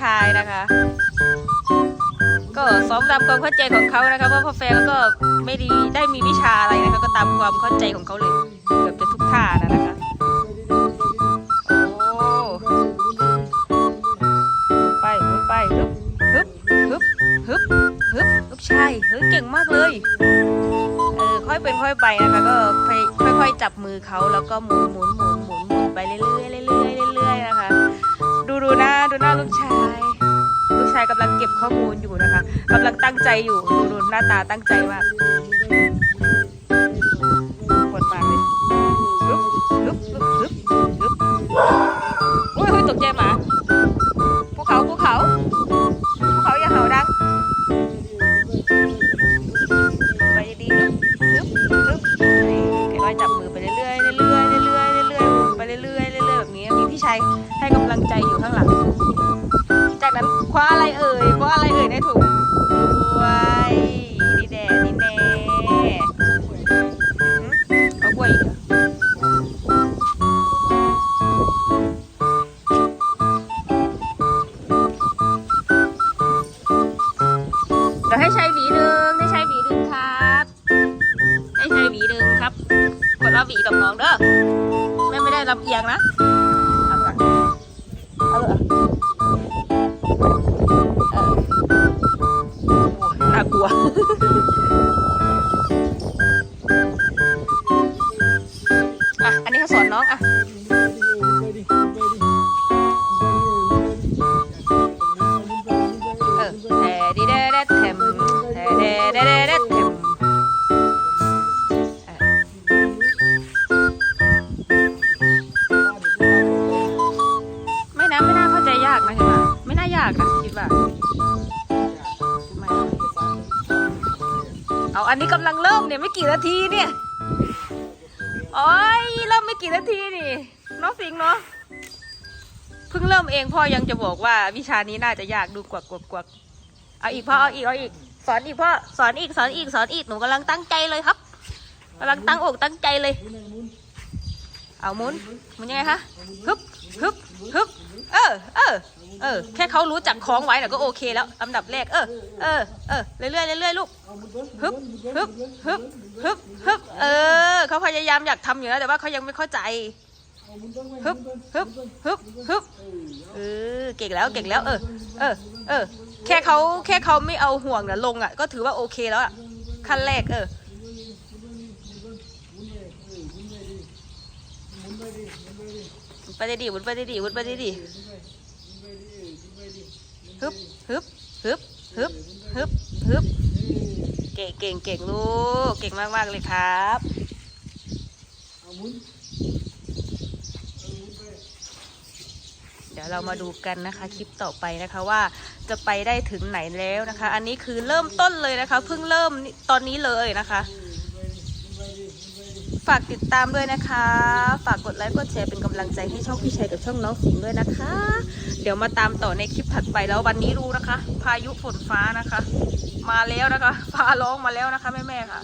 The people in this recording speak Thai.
ชายนะคะ ก็สอมตามความเข้าใจของเขานะคะเพราะพ่อแฟนก็ไม่ดีได้มีวิชาอะไรนะคะก็ตามความเข้าใจของเขาเลยเกือบจะทุกท่านะนะคะโอ้ไปไปฮึบฮึบฮึบฮึบฮึบลูกชายเฮ้ยเก่งมากเลยเออค่อยเป็นค่อยไปนะคะก็ค่อยค่อยจับมือเขาแล้วก็หมุนหมุนหมุนหมุนหมุนไปเรื่อยเรื่อยเรื่อยเรื่อยนะคะ ดูดูหน้าดูหน้าลูกชาย ชายกำลังเก็บข้อมูลอยู่นะคะกำลังตั้งใจอยู่ดูหน้าตาตั้งใจมากปวดมากเลยฮึบฮึบฮึบฮึบฮึบโอ้ยเฮ้ยตกใจหมาภูเขาภูเขาภูเขาอย่าเห่าดังไปดีๆฮึบฮึบฮึบนี่ค่อยจับมือไปเรื่อยๆเรื่อยๆเรื่อยๆเรื่อยๆไปเรื่อยๆเรื่อยๆแบบนี้มีพี่ชายให้กำลังใจอยู่ข้างหลัง จากนั้นคว้าอะไรเอ่ยคว้าอะไรเอ่ยในถุงด้วยนี่แดนี่แน่หึเอากล้วยอีกเหรอเดี๋ยวให้ใช้หวีหนึ่งให้ใช้หวีหนึ่งครับ ให้ใช้หวีหนึ่งครับคนละหวีกับน้องเด้อแม่ไม่ได้รับเอียงนะเอาก่อนเอาลย อะสอนน้องอะเออแทดีเดเดเทมแทเดเดเดเดเทมไม่นะไม่น่าเข้าใจยากนะคิดว่าไม่น่ายากนะคิดว่าเอาอันนี้กำลังเริ่มเนี่ยไม่กี่นาทีเนี่ย โอ้ยเริ่มไม่กี่นาทีนี่ น้องสิงห์เนาะเพิ่งเริ่มเองพ่อยังจะบอกว่าวิชานี้น่าจะยากดูกวักกวักกวักเอาอีกพ่อเอาอีกเอาอีก สอนอีกพ่อสอนอีกสอนอีกสอนอีกหนูกำลังตั้งใจเลยครับกำลังตั้งอกตั้งใจเลย เอาหมุนหมุนยังไงคะฮึบฮึบ ฮึบเออเออเออ แค่เขารู้จักคล้องไว้น่ะก็โอเคแล้วลำดับแรก เออ เออ เออ เรื่อยๆเรื่อยๆลูก ฮึบ ฮึบ ฮึบ ฮึบ ฮึบ เออ เขาพยายามอยากทำอยู่แล้วแต่ว่าเขายังไม่เข้าใจ ฮึบ ฮึบ ฮึบ ฮึบ เออ เก่งแล้ว เก่งแล้ว เออ เออ เออ แค่เขาแค่เขาไม่เอาห่วงน่ะลงอะ ก็ถือว่าโอเคแล้วอะ ขั้นแรก เออ ไปได้ดีวุ้นไปได้ดีวุ้นไปได้ดีฮึบฮึบฮึบฮึบฮึบฮึบเก่งเก่งเก่งลูกเก่งมากมากเลยครับเดี๋ยวเรามาดูกันนะคะคลิปต่อไปนะคะว่าจะไปได้ถึงไหนแล้วนะคะ อันนี้คือเริ่มต้นเลยนะคะเพิ่งเริ่มตอนนี้เลยนะคะ ฝากติดตามด้วยนะคะ ฝากกดไลค์กดแชร์เป็นกำลังใจให้ช่องพี่ชัยกับช่องน้องสิงด้วยนะคะ เดี๋ยวมาตามต่อในคลิปถัดไปแล้ววันนี้รู้นะคะ พายุฝนฟ้านะคะ มาแล้วนะคะฟ้าร้องมาแล้วนะคะแม่ๆค่ะ